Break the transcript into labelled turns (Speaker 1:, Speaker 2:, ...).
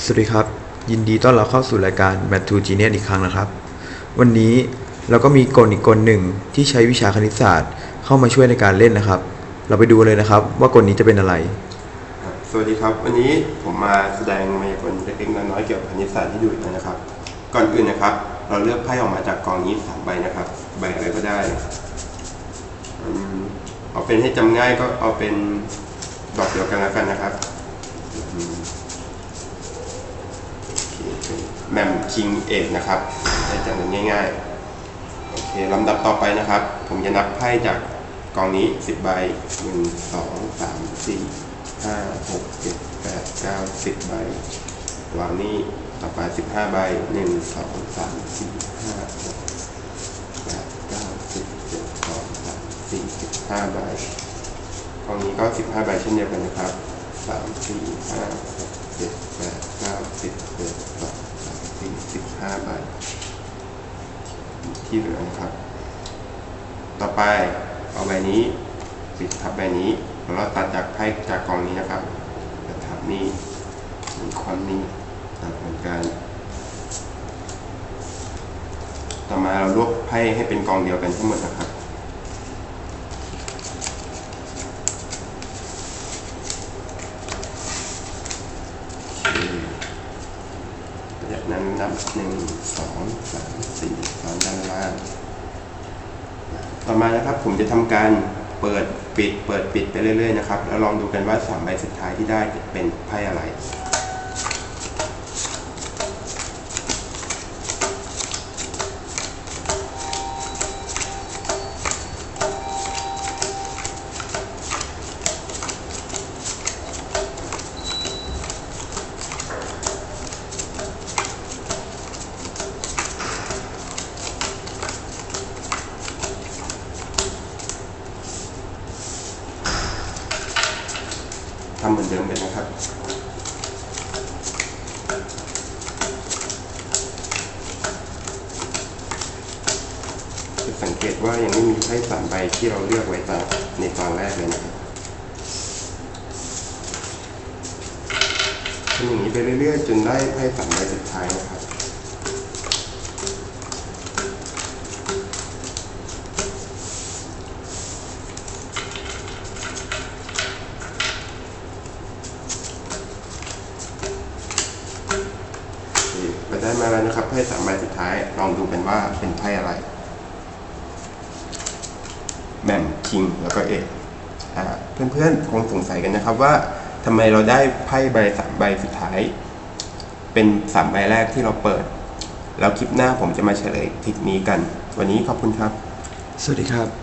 Speaker 1: สวัสดีครับ ยินดีต้อนรับเข้าสู่รายการ Math to Genius อีกครั้งนะครับ วันนี้เราก็มีกลอีกกลหนึ่งที่ใช้วิชาคณิตศาสตร์เข้ามาช่วยในการเล่นนะครับ เราไปดูเลยนะครับว่ากลนี้จะเป็นอะไร
Speaker 2: ครับสวัสดีครับ วันนี้ผมมาแสดงมายากลเล็กๆน้อยๆเกี่ยวกับคณิตศาสตร์ที่ดูอีกแล้วนะครับ ก่อนอื่นนะครับ เราเลือกไพ่ออกมาจากกองนี้สามใบนะครับใบอะไรก็ได้อืมเอาเป็นให้จำง่ายก็เอาเป็นดอกเดียวกันแล้วกันนะครับอืมโอเคเป็น แมมคิงเอกนะครับให้จำง่ายๆ โอเคลำดับต่อไปนะครับ ผมจะนับไพ่จากกองนี้สิบใบหนึ่งสองสามสี่ห้าหกเจ็ดแปดเก้าสิบใบ วางนี่ต่อไปสิบห้าใบหนึ่งสองสามสี่ห้าหกแปดเก้าสิบเจ็ดสองสี่สิบห้าใบกองนี้ก็สิบห้าใบเช่นเดียวกันนะครับสามสี่ห้าหกเจ็ดแปดเก้า สี่สิบห้าใบที่เหลือนะครับ ต่อไปเอาใบนี้ปิดทับใบนี้แล้วตัดจากไพ่จากกองนี้นะครับจะทับนี่มีความนี้ตัดเหมือนกัน ต่อมาเรารวบไพ่ให้เป็นกองเดียวกันทั้งหมดนะครับ จากนั้นนับหนึ่งสองสามสี่ตอนด้านล่าง ต่อมานะครับผมจะทำการเปิดปิดเปิดปิดไปเรื่อยๆนะครับ แล้วลองดูกันว่าสามใบสุดท้ายที่ได้จะเป็นไพ่อะไร ทำเหมือนเดิมเลยนะครับ จะสังเกตว่ายังไม่มีไพ่สามใบที่เราเลือกไว้ตอนในตอนแรกเลยนะครับทำอย่างนี้ไปเรื่อยๆ จนได้ไพ่สามใบสุดท้ายนะครับ เราได้มาแล้วนะครับไพ่สามใบสุดท้ายลองดูกันว่าเป็นไพ่อะไรแม่มคิงแล้วก็เอกอ่าเพื่อนๆคงสงสัยกันนะครับว่าทำไมเราได้ไพ่ใบสามใบสุดท้าย เป็นสามใบแรกที่เราเปิด แล้วคลิปหน้าผมจะมาเฉลยทริคนี้กัน วันนี้ขอบคุณครับ
Speaker 1: สวัสดีครับ